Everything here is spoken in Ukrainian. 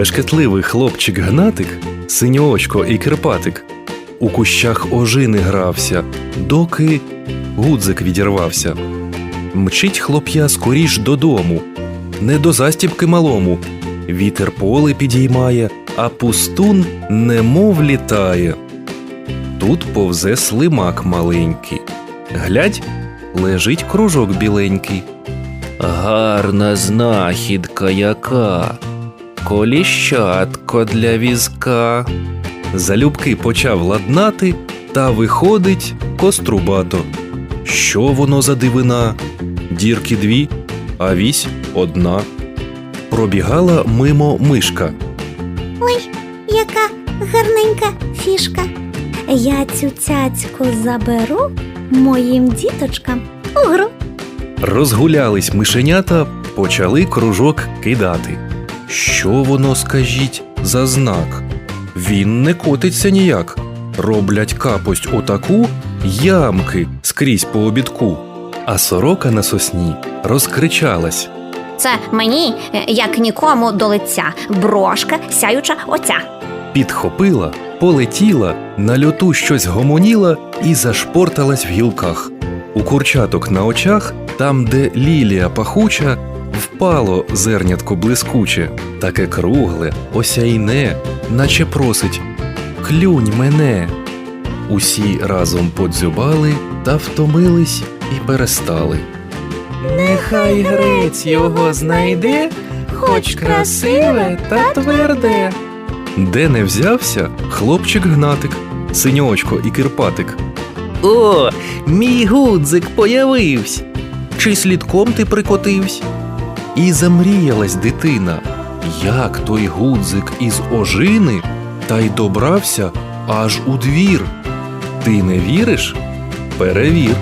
Бешкетливий хлопчик Гнатик, синьоочко і кирпатик, у кущах ожини грався, доки гудзик відірвався. Мчить хлоп'я скоріш додому, не до застібки малому. Вітер поле підіймає, а пустун немов літає. Тут повзе слимак маленький. Глядь, лежить кружок біленький. Гарна знахідка яка. Коліщатко для візка. Залюбки почав ладнати, та виходить кострубато. Що воно за дивина? Дірки дві, а вісь одна. Пробігала мимо мишка. Ой, яка гарненька фішка. Я цю цяцьку заберу моїм діточкам у гру. Розгулялись мишенята, почали кружок кидати. Що воно, скажіть, за знак? Він не котиться ніяк. Роблять капость отаку ямки скрізь по обідку. А сорока на сосні розкричалась. Це мені, е, як нікому до лиця, брошка сяюча оця. Підхопила, полетіла, на льоту щось гомоніла і зашпорталась в гілках. У курчаток на очах, там, де лілія пахуча, впало зернятко блискуче, таке кругле, осяйне, наче просить Клюнь мене. Усі разом подзюбали та втомились і перестали. Нехай грець його знайде, хоч красиве та тверде. Де не взявся хлопчик гнатик, синьочко і кирпатик. О, мій гудзик появився. Чи слідком ти прикотився? І замріялась дитина, як той гудзик із ожини, та й добрався аж у двір. Ти не віриш? Перевір.